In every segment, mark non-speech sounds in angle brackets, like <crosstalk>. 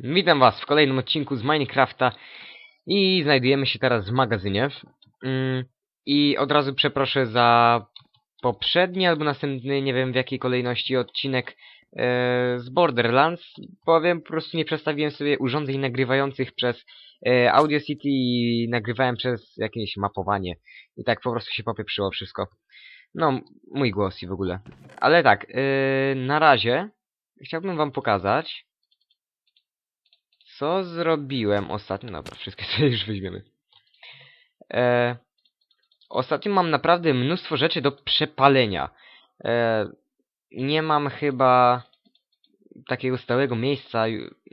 Witam was w kolejnym odcinku z Minecrafta i znajdujemy się teraz w magazynie. Mm, I od razu przeproszę za poprzedni albo następny, nie wiem w jakiej kolejności odcinek e, z Borderlands, bowiem po prostu nie przestawiłem sobie urządzeń nagrywających przez e, Audio City i nagrywałem przez jakieś mapowanie. I tak po prostu się popieprzyło wszystko. No, mój głos i w ogóle. Ale tak, e, na razie chciałbym wam pokazać co zrobiłem ostatnio? Dobra, wszystkie <laughs> sobie już weźmiemy. E, ostatnio mam naprawdę mnóstwo rzeczy do przepalenia. E, nie mam chyba takiego stałego miejsca,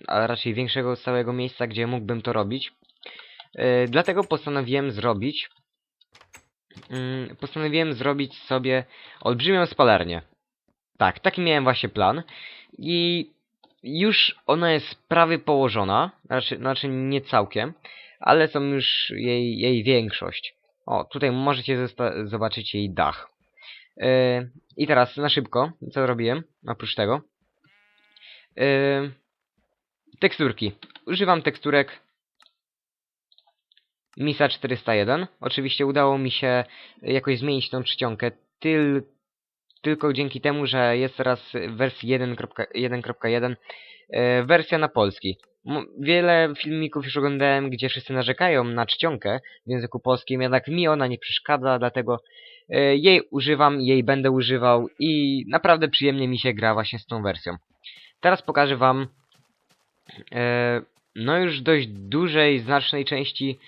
a raczej większego stałego miejsca, gdzie mógłbym to robić. E, dlatego postanowiłem zrobić mm, postanowiłem zrobić sobie olbrzymią spalarnię. Tak, taki miałem właśnie plan. I już ona jest prawie położona, znaczy, znaczy nie całkiem, ale są już jej, jej większość. O, tutaj możecie zobaczyć jej dach. Yy, I teraz na szybko, co robiłem, oprócz tego. Yy, teksturki. Używam teksturek Misa 401. Oczywiście udało mi się jakoś zmienić tą czcionkę tyl, tylko dzięki temu, że jest teraz w wersji 1.1 e, wersja na polski. Wiele filmików już oglądałem, gdzie wszyscy narzekają na czcionkę w języku polskim, jednak mi ona nie przeszkadza, dlatego e, jej używam, jej będę używał i naprawdę przyjemnie mi się gra właśnie z tą wersją. Teraz pokażę wam e, no już dość dużej, znacznej części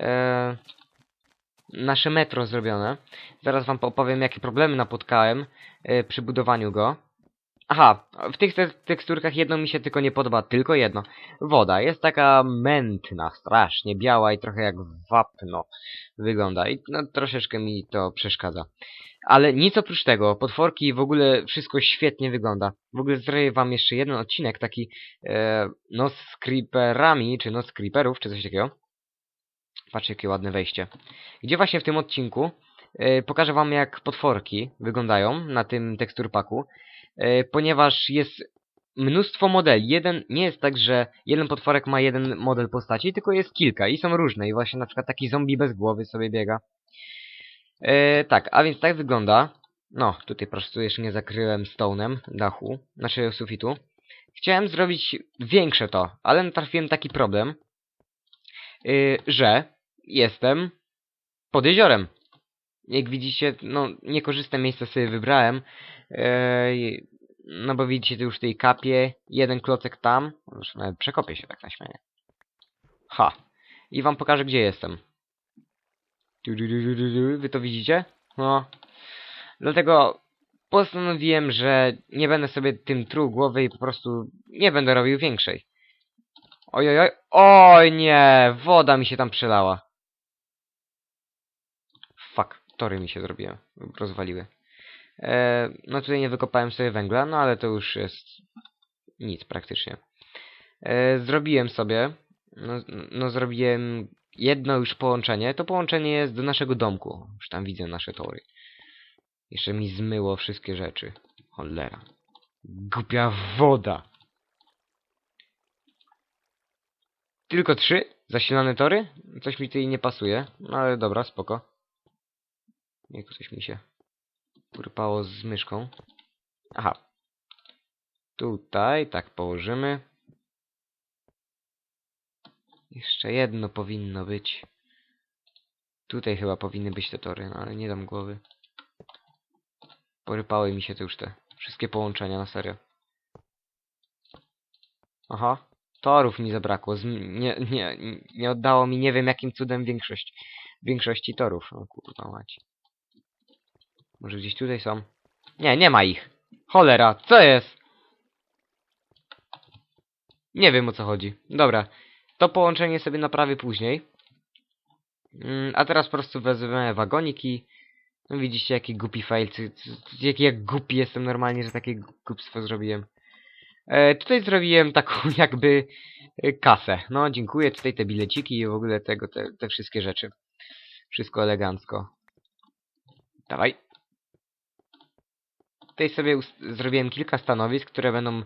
e, nasze metro zrobione. Zaraz wam opowiem, jakie problemy napotkałem e, przy budowaniu go. Aha, w tych te teksturkach jedno mi się tylko nie podoba, tylko jedno. Woda jest taka mętna, strasznie biała i trochę jak wapno wygląda. I no, troszeczkę mi to przeszkadza. Ale nic oprócz tego, potworki w ogóle wszystko świetnie wygląda. W ogóle zrobię wam jeszcze jeden odcinek taki e, no z creeperami, czy no z creeperów, czy coś takiego. Patrzcie jakie ładne wejście. Gdzie właśnie w tym odcinku e, pokażę wam jak potworki wyglądają na tym teksturpaku, e, ponieważ jest mnóstwo modeli. Jeden nie jest tak, że jeden potworek ma jeden model postaci, tylko jest kilka i są różne. I właśnie na przykład taki zombie bez głowy sobie biega. E, tak, a więc tak wygląda. No, tutaj proszę, tu jeszcze nie zakryłem stone'em dachu, znaczy sufitu. Chciałem zrobić większe to, ale natrafiłem taki problem, y, że jestem pod jeziorem. Jak widzicie, no niekorzystne miejsce sobie wybrałem. Ej, no bo widzicie tu już tej kapie jeden klocek tam. Już nawet przekopię się tak na śmianie. Ha. I wam pokażę gdzie jestem. Wy to widzicie? No. Dlatego postanowiłem, że nie będę sobie tym truł głowy i po prostu nie będę robił większej. Oj, oj, nie, woda mi się tam przelała. Fuck, tory mi się zrobiły, rozwaliły. E, no tutaj nie wykopałem sobie węgla, no ale to już jest nic praktycznie. E, zrobiłem sobie, no, no zrobiłem jedno już połączenie. To połączenie jest do naszego domku. Już tam widzę nasze tory. Jeszcze mi zmyło wszystkie rzeczy. Cholera. Głupia woda. Tylko trzy zasilane tory? Coś mi tutaj nie pasuje. No ale dobra, spoko. Jak coś mi się urpało z myszką. Aha. Tutaj, tak położymy. Jeszcze jedno powinno być. Tutaj chyba powinny być te tory, no ale nie dam głowy. Porypały mi się te już te wszystkie połączenia, na serio. Aha. Torów mi zabrakło. Nie, nie, nie oddało mi nie wiem jakim cudem większość, większości torów. O kurwa mać. Może gdzieś tutaj są? Nie, nie ma ich. Cholera, co jest? Nie wiem o co chodzi. Dobra, to połączenie sobie naprawię później. Mm, a teraz po prostu wezmę wagonik i... No widzicie jaki głupi fail, jaki jak głupi jestem normalnie, że takie głupstwo zrobiłem. E, tutaj zrobiłem taką <laughs> jakby e, kasę. No dziękuję, tutaj te bileciki i w ogóle tego, te, te wszystkie rzeczy. Wszystko elegancko. Dawaj. Tutaj sobie zrobiłem kilka stanowisk, które będą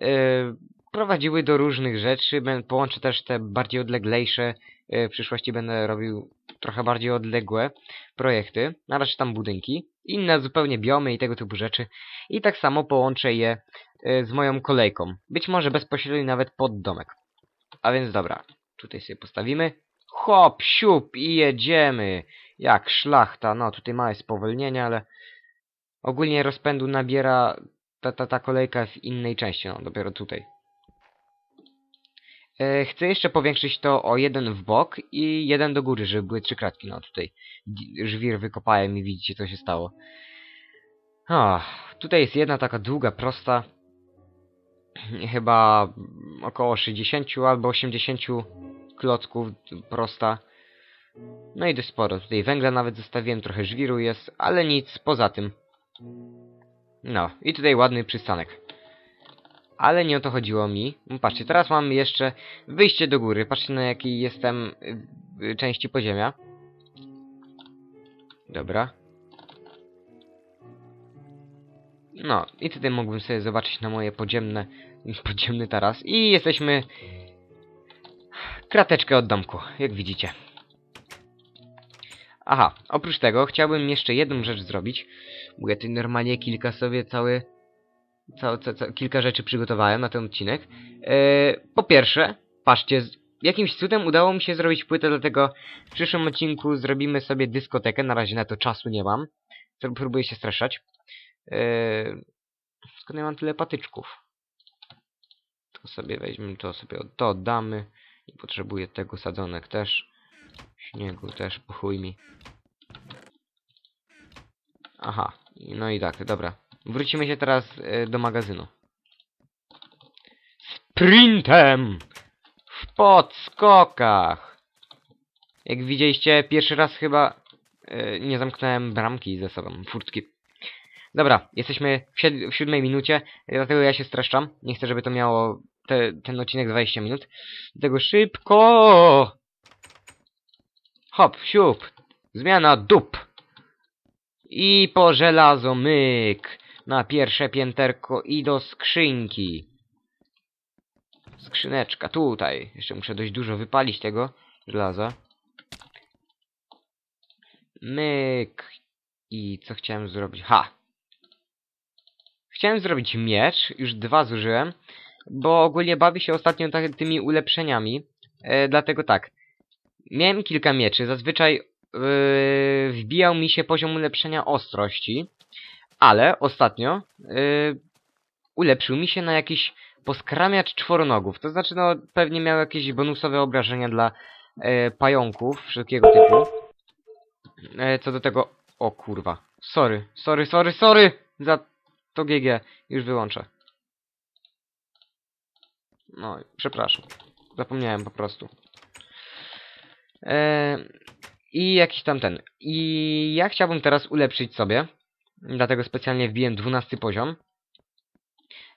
e, prowadziły do różnych rzeczy. Bę- Połączę też te bardziej odleglejsze. e, W przyszłości będę robił trochę bardziej odległe projekty. Na razie tam budynki. Inne zupełnie biomy i tego typu rzeczy. I tak samo połączę je e, z moją kolejką. Być może bezpośrednio nawet pod domek. A więc dobra. Tutaj sobie postawimy. Hop, siup i jedziemy. Jak szlachta. No, tutaj małe spowolnienie, ale ogólnie rozpędu nabiera ta, ta, ta kolejka w innej części. No, dopiero tutaj. E, chcę jeszcze powiększyć to o jeden w bok i jeden do góry, żeby były trzy kratki. No, tutaj żwir wykopałem i widzicie, co się stało. Ach, tutaj jest jedna taka długa, prosta. <clears throat> Chyba około 60 albo 80 klocków prosta. No i dość sporo. Tutaj węgla nawet zostawiłem, trochę żwiru jest, ale nic poza tym. No, i tutaj ładny przystanek. Ale nie o to chodziło mi. Patrzcie, teraz mam jeszcze wyjście do góry. Patrzcie na jakiej jestem y, y, części podziemia. Dobra. No, i tutaj mógłbym sobie zobaczyć na moje podziemne, <laughs> podziemny taras. I jesteśmy krateczkę od domku, jak widzicie. Aha, oprócz tego chciałbym jeszcze jedną rzecz zrobić. Bo ja normalnie kilka sobie cały, cały, ca, ca, kilka rzeczy przygotowałem na ten odcinek. Eee, po pierwsze, patrzcie, jakimś cudem udało mi się zrobić płytę, dlatego w przyszłym odcinku zrobimy sobie dyskotekę. Na razie na to czasu nie mam. Próbuję się streszczać. Eee, skąd ja mam tyle patyczków? To sobie weźmiemy, to sobie to oddamy. Potrzebuję tego sadzonek też. Śniegu też, po mi. Aha, no i tak, dobra. Wrócimy się teraz e, do magazynu. Sprintem! W podskokach! Jak widzieliście, pierwszy raz chyba e, nie zamknąłem bramki ze sobą, furtki. Dobra, jesteśmy w, sied- w siódmej minucie, dlatego ja się streszczam. Nie chcę, żeby to miało te, ten odcinek 20 minut. Dlatego szybko! Hop, siup! Zmiana dup! I po żelazo myk! Na pierwsze pięterko i do skrzynki. Skrzyneczka, tutaj. Jeszcze muszę dość dużo wypalić tego żelaza. Myk. I co chciałem zrobić? Ha! Chciałem zrobić miecz, już dwa zużyłem, bo ogólnie bawię się ostatnio tak, tymi ulepszeniami. E, dlatego tak. Miałem kilka mieczy, zazwyczaj yy, wbijał mi się poziom ulepszenia ostrości, ale ostatnio yy, ulepszył mi się na jakiś poskramiacz czworonogów. To znaczy, no, pewnie miał jakieś bonusowe obrażenia dla yy, pająków wszelkiego typu. Yy, co do tego... O kurwa. Sorry, sorry, sorry, sorry! Za to GG. Już wyłączę. No, przepraszam. Zapomniałem po prostu. Eee, I jakiś tam ten. I ja chciałbym teraz ulepszyć sobie. Dlatego specjalnie wbiłem 12 poziom.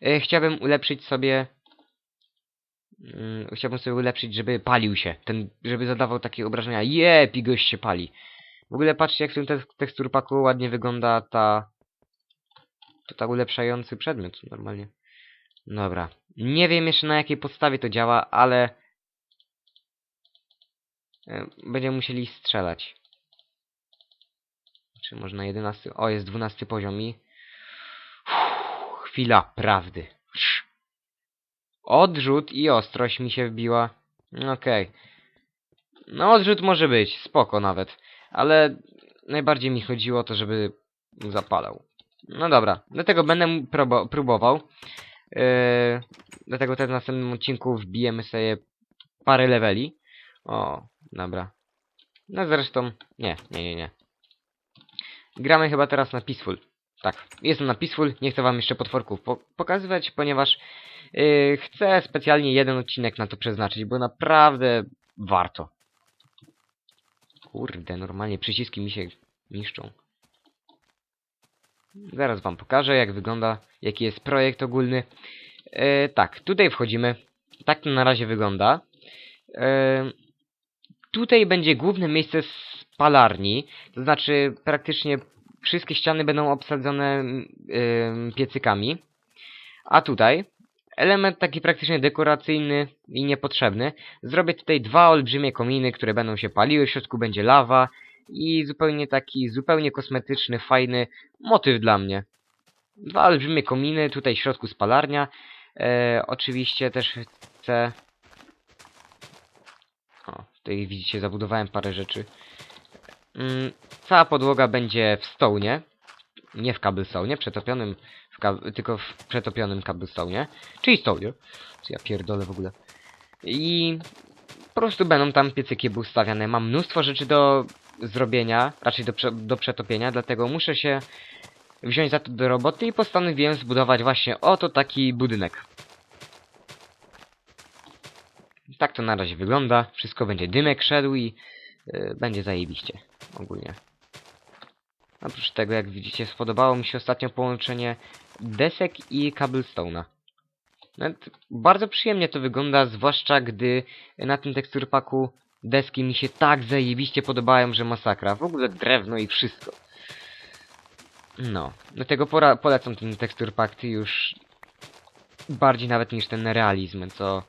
E, chciałbym ulepszyć sobie. Mm, chciałbym sobie ulepszyć, żeby palił się. Ten, żeby zadawał takie obrażenia. Jep, i gość się pali. W ogóle patrzcie, jak w tym te teksturpaku ładnie wygląda ta. To ta ulepszający przedmiot normalnie. Dobra. Nie wiem jeszcze na jakiej podstawie to działa, ale E, Będziemy musieli strzelać. Czy można 11? O, jest 12 poziom i... Uff, chwila prawdy. Odrzut i ostrość mi się wbiła. Okej. No odrzut może być, spoko nawet. Ale najbardziej mi chodziło o to, żeby zapalał. No dobra, dlatego będę próbował. Yy, dlatego też w następnym odcinku wbijemy sobie parę leveli. O, dobra. No zresztą, nie, nie, nie, nie. Gramy chyba teraz na Peaceful. Tak, jestem na Peaceful, nie chcę wam jeszcze potworków po pokazywać, ponieważ yy, chcę specjalnie jeden odcinek na to przeznaczyć, bo naprawdę warto. Kurde, normalnie przyciski mi się niszczą. Zaraz wam pokażę, jak wygląda, jaki jest projekt ogólny. Yy, tak, tutaj wchodzimy. Tak to na razie wygląda. Yy, tutaj będzie główne miejsce spalarni, to znaczy praktycznie wszystkie ściany będą obsadzone ym, piecyκami. A tutaj element taki praktycznie dekoracyjny i niepotrzebny. Zrobię tutaj dwa olbrzymie kominy, które będą się paliły, w środku będzie lawa i zupełnie taki, zupełnie kosmetyczny, fajny motyw dla mnie. Dwa olbrzymie kominy, tutaj w środku spalarnia. E, oczywiście też chcę... O, tutaj widzicie, zabudowałem parę rzeczy. Mm, cała podłoga będzie w stołnie. Nie w cobblestone, przetopionym w tylko w przetopionym cobblestone. Czyli stołnie. Co ja pierdolę w ogóle. I po prostu będą tam piecyki ustawiane. Mam mnóstwo rzeczy do zrobienia, raczej do, prze do przetopienia, dlatego muszę się wziąć za to do roboty i postanowiłem zbudować właśnie oto taki budynek. Tak to na razie wygląda. Wszystko będzie dymek szedł i yy, będzie zajebiście ogólnie. Oprócz tego, jak widzicie, spodobało mi się ostatnio połączenie desek i cobblestone'a. Nawet bardzo przyjemnie to wygląda, zwłaszcza gdy na tym teksturpaku deski mi się tak zajebiście podobają, że masakra. W ogóle drewno i wszystko. No, dlatego pora polecam ten teksturpak już bardziej nawet niż ten realizm, co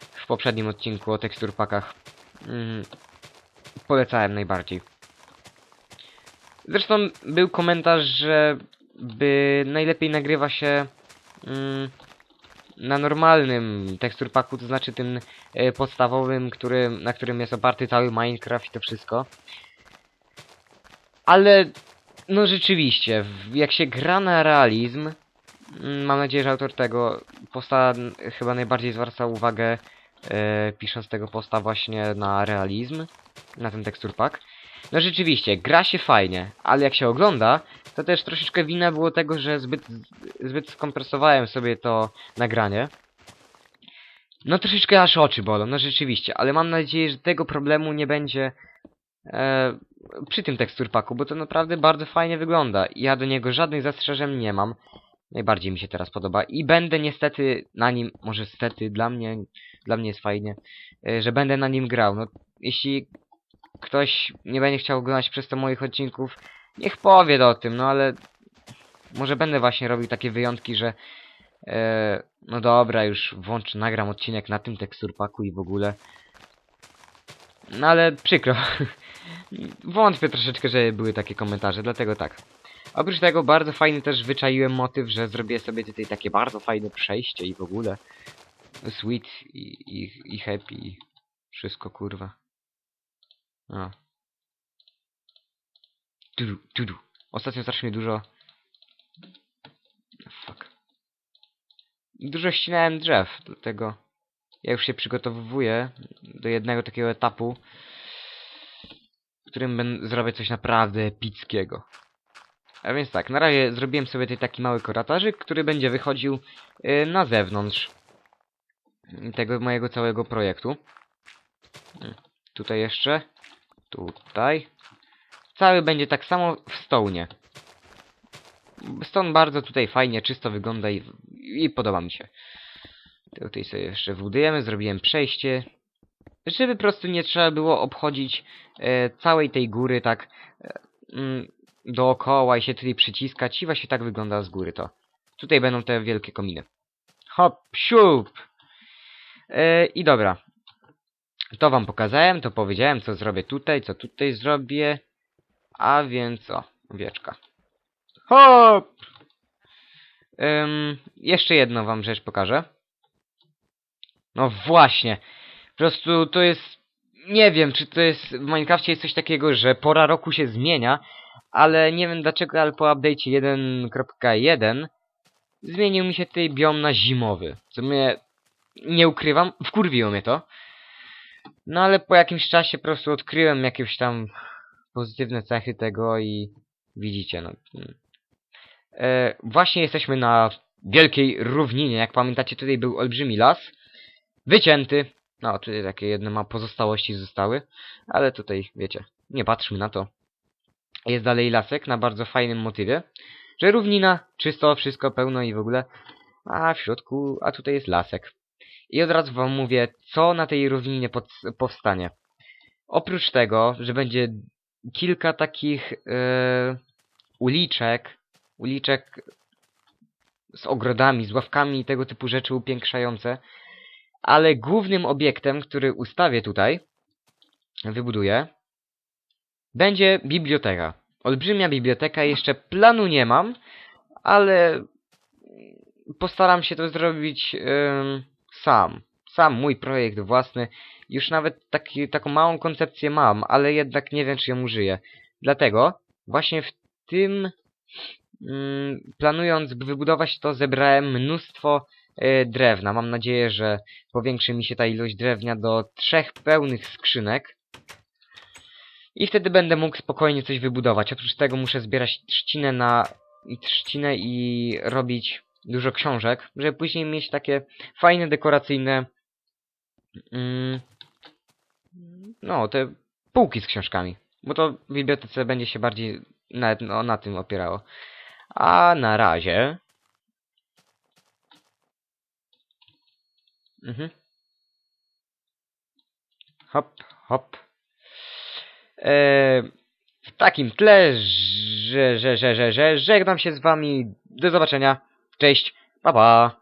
w poprzednim odcinku o teksturpakach mm, polecałem najbardziej. Zresztą był komentarz, że by najlepiej nagrywa się mm, na normalnym teksturpaku, to znaczy tym e, podstawowym, który, na którym jest oparty cały Minecraft i to wszystko. Ale no rzeczywiście, jak się gra na realizm, mm, mam nadzieję, że autor tego posta chyba najbardziej zwraca uwagę, e, pisząc tego posta właśnie na realizm, na ten teksturpak. No rzeczywiście, gra się fajnie, ale jak się ogląda, to też troszeczkę wina było tego, że zbyt, zbyt skompresowałem sobie to nagranie. No troszeczkę aż oczy bolą, no rzeczywiście, ale mam nadzieję, że tego problemu nie będzie e, przy tym teksturpaku, bo to naprawdę bardzo fajnie wygląda. Ja do niego żadnych zastrzeżeń nie mam. Najbardziej mi się teraz podoba i będę niestety na nim, może stety dla mnie, dla mnie jest fajnie, e, że będę na nim grał. No, jeśli ktoś nie będzie chciał oglądać przez to moich odcinków, niech powie o tym, no ale może będę właśnie robił takie wyjątki, że e, no dobra, już włączę, nagram odcinek na tym teksturpaku i w ogóle. No ale przykro. <laughs> Wątpię troszeczkę, że były takie komentarze, dlatego tak. Oprócz tego bardzo fajny też wyczaiłem motyw, że zrobię sobie tutaj takie bardzo fajne przejście i w ogóle. Sweet i, i, i happy i wszystko kurwa. A. Tudu, tudu. Ostatnio strasznie dużo... Fuck. Dużo ścinałem drzew, dlatego ja już się przygotowuję do jednego takiego etapu, w którym będę zrobię coś naprawdę epickiego. A więc tak, na razie zrobiłem sobie tutaj taki mały korytarzyk, który będzie wychodził y, na zewnątrz tego mojego całego projektu. Y, Tutaj jeszcze. Tutaj. Cały będzie tak samo w stołnie. Stone bardzo tutaj fajnie, czysto wygląda i, i podoba mi się. Tutaj sobie jeszcze wbudujemy, zrobiłem przejście. Żeby po prostu nie trzeba było obchodzić e, całej tej góry tak e, mm, dookoła i się tutaj przyciskać i właśnie tak wygląda z góry to. Tutaj będą te wielkie kominy. Hop, siup! E, I dobra. To wam pokazałem, to powiedziałem, co zrobię tutaj, co tutaj zrobię. A więc o, wieczka. Hop! Ym, jeszcze jedną wam rzecz pokażę. No właśnie. Po prostu to jest... Nie wiem, czy to jest... W Minecrafcie jest coś takiego, że pora roku się zmienia, ale nie wiem dlaczego, ale po update'cie 1.1 zmienił mi się tutaj biom na zimowy. Co mnie... Nie ukrywam, wkurwiło mnie to. No ale po jakimś czasie po prostu odkryłem jakieś tam pozytywne cechy tego i widzicie, no. mm. E, właśnie jesteśmy na wielkiej równinie. Jak pamiętacie, tutaj był olbrzymi las. Wycięty. No, tutaj takie jedne ma pozostałości zostały. Ale tutaj, wiecie, nie patrzmy na to. Jest dalej lasek na bardzo fajnym motywie. Że równina, czysto, wszystko pełno i w ogóle. A w środku, a tutaj jest lasek. I od razu wam mówię, co na tej równinie pod, powstanie. Oprócz tego, że będzie kilka takich e, uliczek, uliczek z ogrodami, z ławkami i tego typu rzeczy upiększające. Ale głównym obiektem, który ustawię tutaj, wybuduję, będzie biblioteka. Olbrzymia biblioteka, jeszcze planu nie mam, ale postaram się to zrobić ym, sam. Sam, mój projekt własny. Już nawet taki, taką małą koncepcję mam, ale jednak nie wiem, czy ją użyję. Dlatego właśnie w tym, ym, planując wybudować to, zebrałem mnóstwo y, drewna. Mam nadzieję, że powiększy mi się ta ilość drewnia do trzech pełnych skrzynek. I wtedy będę mógł spokojnie coś wybudować. Oprócz tego muszę zbierać trzcinę na trzcinę i robić dużo książek, żeby później mieć takie fajne, dekoracyjne mm, no, te półki z książkami. Bo to w bibliotece będzie się bardziej na, no, na tym opierało. A na razie... Mhm. Hop, hop. Eee, w takim tle, że, że, że, że, że żegnam się z wami. Do zobaczenia. Cześć. Pa, pa.